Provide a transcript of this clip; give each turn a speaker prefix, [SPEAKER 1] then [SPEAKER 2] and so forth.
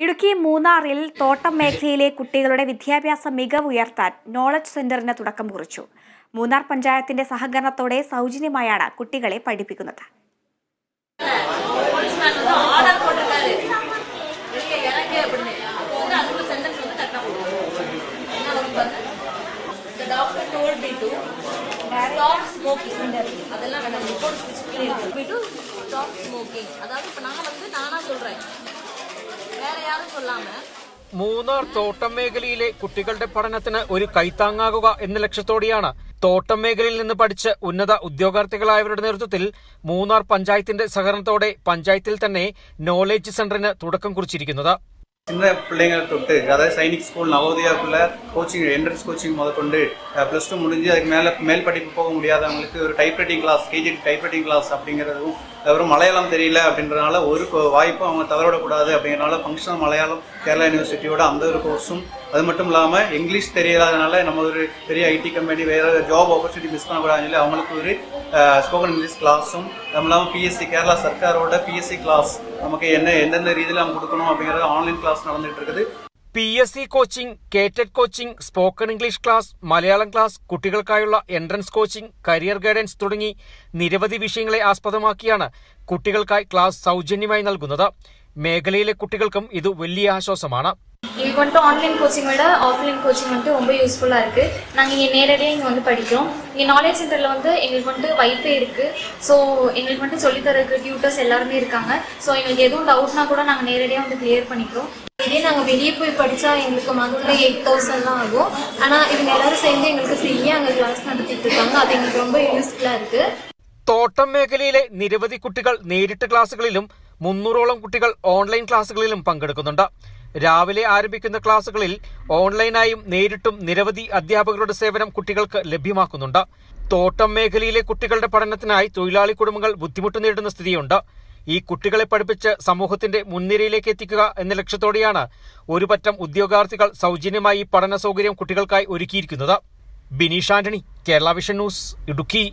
[SPEAKER 1] ഇടുക്കി മൂന്നാറിൽ തോട്ടം മേഖലയിലെ കുട്ടികളുടെ വിദ്യാഭ്യാസ മികവ് ഉയർത്താൻ നോളജ് സെന്ററിന് തുടക്കം കുറിച്ചു മൂന്നാർ പഞ്ചായത്തിന്റെ സഹകരണത്തോടെ സൗജന്യമായാണ് കുട്ടികളെ പഠിപ്പിക്കുന്നത്
[SPEAKER 2] போலீஸ்மேன் வந்து ஆர்டர் போட்டிருக்காரு வெளியே இறங்கு அப்படின்னு அப்போ வந்து அதுக்குள்ள சென்டென்ஸ் வந்து கரெக்டாக போடுவோம் என்ன வரும் பாருங்க The doctor told me to stop smoking. அதெல்லாம் வேணாம் ரிப்போர்ட் ஸ்பெசிஃபிக்கலி இருக்கு Me to stop smoking. அதாவது இப்போ நான் வந்து நானா சொல்றேன் வேற யாரும் சொல்லாம
[SPEAKER 3] മൂന്നാർ തോട്ടം മേഖലയിലെ കുട്ടികളുടെ പഠനത്തിന് ഒരു കൈത്താങ്ങാകുക എന്ന ലക്ഷ്യത്തോടെയാണ് തോട്ടം മേഖലയിൽ നിന്ന് പഠിച്ച് ഉന്നത ഉദ്യോഗാർത്ഥികളായവരുടെ നേതൃത്വത്തിൽ മൂന്നാർ പഞ്ചായത്തിന്റെ സഹകരണത്തോടെ പഞ്ചായത്തിൽ തന്നെ നോളേജ് സെന്ററിന് തുടക്കം കുറിച്ചിരിക്കുന്നത്.
[SPEAKER 4] சின்ன பிள்ளைங்களை தொட்டு அதாவது சைனிக் ஸ்கூல் நவோதயாவுக்குள்ள கோச்சிங் என்ட்ரன்ஸ் கோச்சிங் முதற்கொண்டு ப்ளஸ் டூ முடிஞ்சு அதுக்கு மேலே மேல் படிப்பு போக முடியாதவங்களுக்கு ஒரு typewriting class KG typewriting class அப்படிங்கிறதும் அப்புறம் மலையாளம் தெரியல அப்படின்றனால ஒரு வாய்ப்பும் அவங்க தவறவிடக்கூடாது அப்படிங்கிறனால ஃபங்க்ஷனல் மலையாளம் கேரளா யூனிவர்சிட்டியோட அந்த ஒரு கோர்ஸும் அது மட்டும் இல்லாமல் இங்கிலீஷ் தெரியாதனால நம்ம ஒரு பெரிய ஐடி கம்பெனி வேறு ஜாப் ஆப்பர்ச்சுனிட்டி மிஸ் பண்ணக்கூடாதுன்னு சொல்லி அவங்களுக்கு ஒரு ஸ்போக்கன் இங்கிலீஷ் கிளாஸும் அதுவும் இல்லாமல் பிஎஸ்சி கேரளா சர்க்காரோட பிஎஸ்சி கிளாஸ் நமக்கு என்ன எந்தெந்த ரீதியில் நம்ம கொடுக்கணும் அப்படிங்கிறது ஆன்லைன் கிளாஸ் நடந்துகிட்டு இருக்குது
[SPEAKER 3] P S C coaching KTET coaching spoken English class Malayalam class കുട്ടികൾക്കായുള്ള എൻട്രൻസ് കോച്ചിംഗ് കരിയർ ഗൈഡൻസ് തുടങ്ങി നിരവധി വിഷയങ്ങളെ ആസ്പദമാക്കിയാണ് കുട്ടികൾക്കായി ക്ലാസ് സൗജന്യമായി നൽകുന്നത് മേഖലയിലെ കുട്ടികൾക്കും ഇത് വലിയ ആശ്വാസമാണ്
[SPEAKER 5] எங்களுக்கு வந்துட்டு ஆன்லைன் கோச்சிங் விட ஆஃப்லைன் கோச்சிங் வந்துட்டு ரொம்ப யூஸ்ஃபுல்லாக இருக்குது நாங்கள் இங்கே நேரடியாக இங்கே வந்து படிக்கிறோம் இங்கே நாலேஜ் சென்டரில் வந்து எங்களுக்கு வந்துட்டு வைஃபை இருக்குது ஸோ எங்களுக்கு வந்துட்டு சொல்லித்தரதுக்கு டியூட்டர்ஸ் எல்லாருமே இருக்காங்க ஸோ எங்களுக்கு எதுவும் டவுட்னா கூட நாங்கள் நேரடியாக வந்து கிளியர் பண்ணிக்கிறோம்
[SPEAKER 6] இதே நாங்கள் வெளியே போய் படித்தா எங்களுக்கு மந்த்லி எயிட் தௌசண்ட்லாம் ஆகும் ஆனால் இவங்க எல்லாரும் சேர்ந்து எங்களுக்கு ஃப்ரீயாக அங்கே கிளாஸ் நடத்திட்டு இருக்காங்க அது எங்களுக்கு ரொம்ப யூஸ்ஃபுல்லாக இருக்குது
[SPEAKER 3] തോട്ടം മേഖലയിലെ നിരവധി കുട്ടികൾ നേരിട്ട് ക്ലാസുകളിലും മുന്നൂറോളം കുട്ടികൾ ഓൺലൈൻ ക്ലാസുകളിലും പങ്കെടുക്കുന്നുണ്ട് രാവിലെ ആരംഭിക്കുന്ന ക്ലാസുകളിൽ ഓൺലൈനായും നേരിട്ടും നിരവധി അധ്യാപകരുടെ സേവനം കുട്ടികൾക്ക് ലഭ്യമാക്കുന്നുണ്ട്. തോട്ടം മേഖലയിലെ കുട്ടികളുടെ പഠനത്തിനായി തൊഴിലാളി കുടുംബങ്ങൾ ബുദ്ധിമുട്ട് നേരിടുന്ന സ്ഥിതിയുണ്ട്. ഈ കുട്ടികളെ പഠിപ്പിച്ച് സമൂഹത്തിന്റെ മുൻനിരയിലേക്ക് എത്തിക്കുക എന്ന ലക്ഷ്യത്തോടെയാണ് ഒരു പറ്റം ഉദ്യോഗാർത്ഥികൾ സൗജന്യമായി പഠന സൗകര്യം കുട്ടികൾക്കായി ഒരുക്കിയിരിക്കുന്നത്. Bineesh Antony Kerala vision news Idukki.